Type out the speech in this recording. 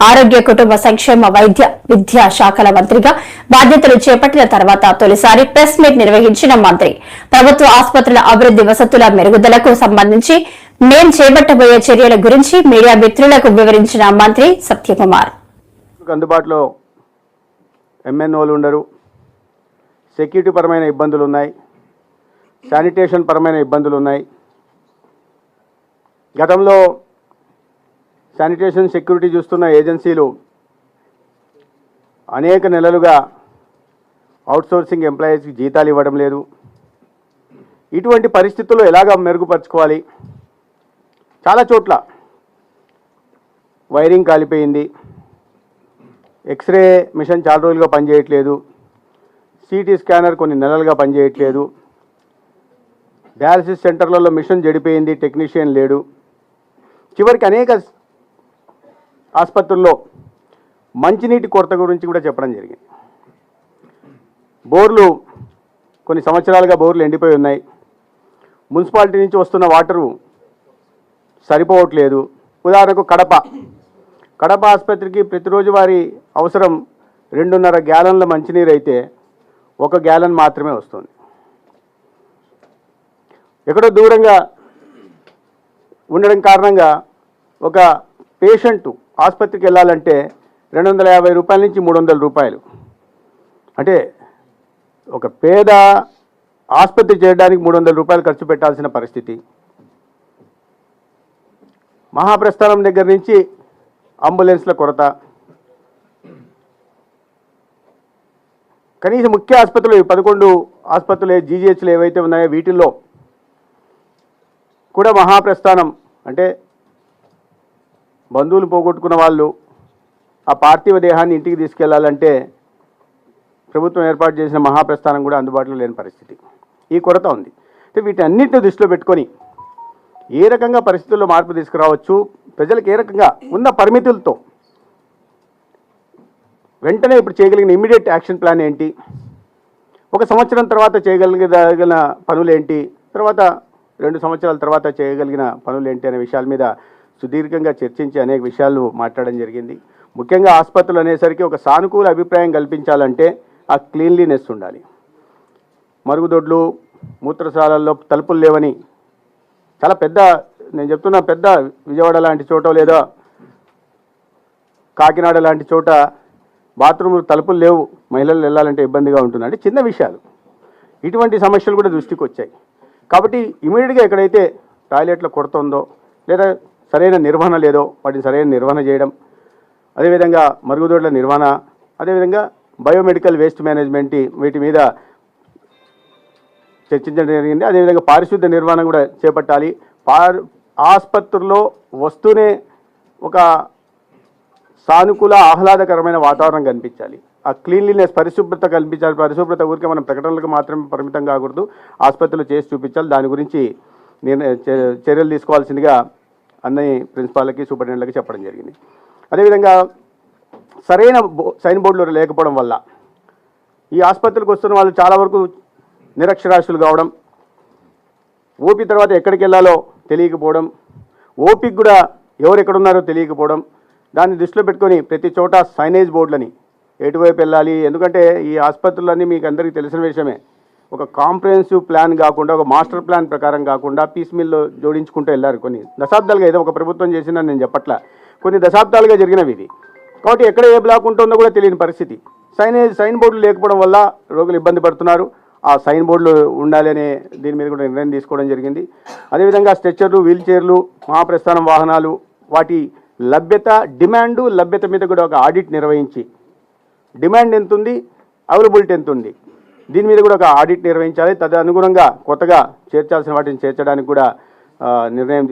ఆరోగ్య కుటుంబ సంక్షేమ వైద్య విద్యా శాఖల మంత్రిగా బాధ్యతలు చేపట్టిన తర్వాత తొలిసారి ప్రెస్ మీట్ నిర్వహించిన మంత్రి. ప్రభుత్వ ఆసుపత్రుల అభివృద్ది వసతుల మెరుగుదలకు సంబంధించి మేం చేపట్టబోయే చర్యల గురించి మీడియా మిత్రులకు వివరించిన మంత్రి సత్యకుమార్. అందుబాటులో ఎంఎన్ఓలు ఉండరు. సెక్యూరిటీ పరమైన ఇబ్బందులు ఉన్నాయి. శానిటేషన్ పరమైన ఇబ్బందులు ఉన్నాయి. గతంలో శానిటేషన్ సెక్యూరిటీ చూస్తున్న ఏజెన్సీలు అనేక నెలలుగా అవుట్సోర్సింగ్ ఎంప్లాయీస్కి జీతాలు ఇవ్వడం లేదు. ఇటువంటి పరిస్థితుల్లో ఎలాగ మెరుగుపరచుకోవాలి? చాలా చోట్ల వైరింగ్ కాలిపోయింది. ఎక్స్రే మిషన్ చాలా రోజులుగా పనిచేయట్లేదు. సిటీ స్కానర్ కొన్ని నెలలుగా పనిచేయట్లేదు. డయాలసిస్ సెంటర్లలో మిషన్ జడిపోయింది టెక్నీషియన్ లేడు. చివరికి అనేక ఆసుపత్రుల్లో మంచినీటి కొరత గురించి కూడా చెప్పడం జరిగింది. బోర్లు కొన్ని సంవత్సరాలుగా బోర్లు ఎండిపోయి ఉన్నాయి. మున్సిపాలిటీ నుంచి వస్తున్న వాటరు సరిపోవట్లేదు. ఉదాహరణకు కడప. కడప ఆసుపత్రికి ప్రతిరోజు వారి అవసరం రెండున్నర గ్యాలన్ల మంచినీరు అయితే ఒక గ్యాలన్ మాత్రమే వస్తుంది. ఎక్కడో దూరంగా ఉండడం కారణంగా ఒక పేషెంట్ ఆసుపత్రికి వెళ్ళాలంటే రెండు వందల యాభై రూపాయల నుంచి మూడు వందల రూపాయలు. అంటే ఒక పేద ఆసుపత్రి చేయడానికి మూడు వందల రూపాయలు ఖర్చు పెట్టాల్సిన పరిస్థితి. మహాప్రస్థానం దగ్గర నుంచి అంబులెన్స్ల కొరత. కనీసం ముఖ్య ఆసుపత్రులు పదకొండు ఆసుపత్రులు జీజీహెచ్లు ఏవైతే ఉన్నాయో వీటిల్లో కూడా మహాప్రస్థానం అంటే బంధువులు పోగొట్టుకున్న వాళ్ళు ఆ పార్థివ దేహాన్ని ఇంటికి తీసుకెళ్ళాలంటే ప్రభుత్వం ఏర్పాటు చేసిన మహాప్రస్థానం కూడా అందుబాటులో లేని పరిస్థితి. ఈ కొరత ఉంది. అంటే వీటన్నిటిని దృష్టిలో పెట్టుకొని ఏ రకంగా పరిస్థితుల్లో మార్పు తీసుకురావచ్చు ప్రజలకు ఏ రకంగా ఉన్న పరిమితులతో వెంటనే ఇప్పుడు చేయగలిగిన ఇమీడియట్ యాక్షన్ ప్లాన్ ఏంటి? ఒక సంవత్సరం తర్వాత చేయగలిగిన పనులు ఏంటి? తర్వాత రెండు సంవత్సరాల తర్వాత చేయగలిగిన పనులు ఏంటి అనే విషయాల మీద సుదీర్ఘంగా చర్చించి అనేక విషయాలు మాట్లాడడం జరిగింది. ముఖ్యంగా ఆసుపత్రులు అనేసరికి ఒక సానుకూల అభిప్రాయం కల్పించాలంటే ఆ క్లీన్లీనెస్ ఉండాలి. మరుగుదొడ్లు మూత్రశాలల్లో తలుపులు లేవని చాలా పెద్ద నేను చెప్తున్నా పెద్ద విజయవాడ లాంటి చోట లేదా కాకినాడ లాంటి చోట బాత్రూములు తలుపులు లేవు మహిళలు వెళ్ళాలంటే ఇబ్బందిగా ఉంటుంది అంటే చిన్న విషయాలు. ఇటువంటి సమస్యలు కూడా దృష్టికి వచ్చాయి కాబట్టి ఇమీడియట్గా ఎక్కడైతే టాయిలెట్ల కొరత ఉందో లేదా సరైన నిర్వహణ లేదో వాటిని సరైన నిర్వహణ చేయడం అదేవిధంగా మరుగుదొడ్ల నిర్వహణ అదేవిధంగా బయోమెడికల్ వేస్ట్ మేనేజ్మెంట్ వీటి మీద చర్చించడం జరిగింది. అదేవిధంగా పారిశుద్ధ్య నిర్వహణ కూడా చేపట్టాలి. పార్ ఆసుపత్రుల్లో వస్తూనే ఒక సానుకూల ఆహ్లాదకరమైన వాతావరణం కనిపించాలి. ఆ క్లీన్లీనెస్ పరిశుభ్రత కల్పించాలి. పరిశుభ్రత ఊరికే మనం ప్రకటనలకు మాత్రమే పరిమితం కాకూడదు. ఆసుపత్రులు చేసి చూపించాలి. దాని గురించి నిర్ణయ చర్యలు తీసుకోవాల్సిందిగా అన్నయ్య ప్రిన్సిపాల్కి సూపరింటెండెంట్లకి చెప్పడం జరిగింది. అదేవిధంగా సరైన బో- సైన్ బోర్డులు లేకపోవడం వల్ల ఈ ఆసుపత్రికి వస్తున్న వాళ్ళు చాలా వరకు నిరక్షరాస్యులు కావడం ఓపీ తర్వాత ఎక్కడికి వెళ్ళాలో తెలియకపోవడం ఓపీకి కూడా ఎవరు ఎక్కడున్నారో తెలియకపోవడం దాన్ని దృష్టిలో పెట్టుకొని ప్రతి చోట సైనేజ్ బోర్డులని ఎటువైపు వెళ్ళాలి ఎందుకంటే ఈ ఆసుపత్రులన్నీ మీకు అందరికీ తెలిసిన విషయమే. ఒక కాంప్రహెన్సివ్ ప్లాన్ కాకుండా ఒక మాస్టర్ ప్లాన్ ప్రకారం కాకుండా పీస్ మిల్లో జోడించుకుంటూ వెళ్ళారు కొన్ని దశాబ్దాలుగా. ఏదో ఒక ప్రభుత్వం చేసిందని నేను చెప్పట్లా. కొన్ని దశాబ్దాలుగా జరిగినవి ఇది కాబట్టి ఎక్కడ ఏ బ్లాక్ ఉంటుందో కూడా తెలియని పరిస్థితి. సైనేజ్ సైన్ బోర్డులు లేకపోవడం వల్ల రోగులు ఇబ్బంది పడుతున్నారు. ఆ సైన్ బోర్డులు ఉండాలి అనే దీని మీద కూడా నిర్ణయం తీసుకోవడం జరిగింది. అదేవిధంగా స్ట్రెచ్చర్లు వీల్ చైర్లు మహాప్రస్థానం వాహనాలు వాటి లభ్యత డిమాండు లభ్యత మీద కూడా ఒక ఆడిట్ నిర్వహించి. డిమాండ్ ఎంత ఉంది అవైలబిలిటీ ఎంత ఉంది దీని మీద కూడా ఒక ఆడిట్ నిర్వహించాలి. తదనుగుణంగా కొత్తగా చేర్చాల్సిన వాటిని చేర్చడానికి కూడా నిర్ణయం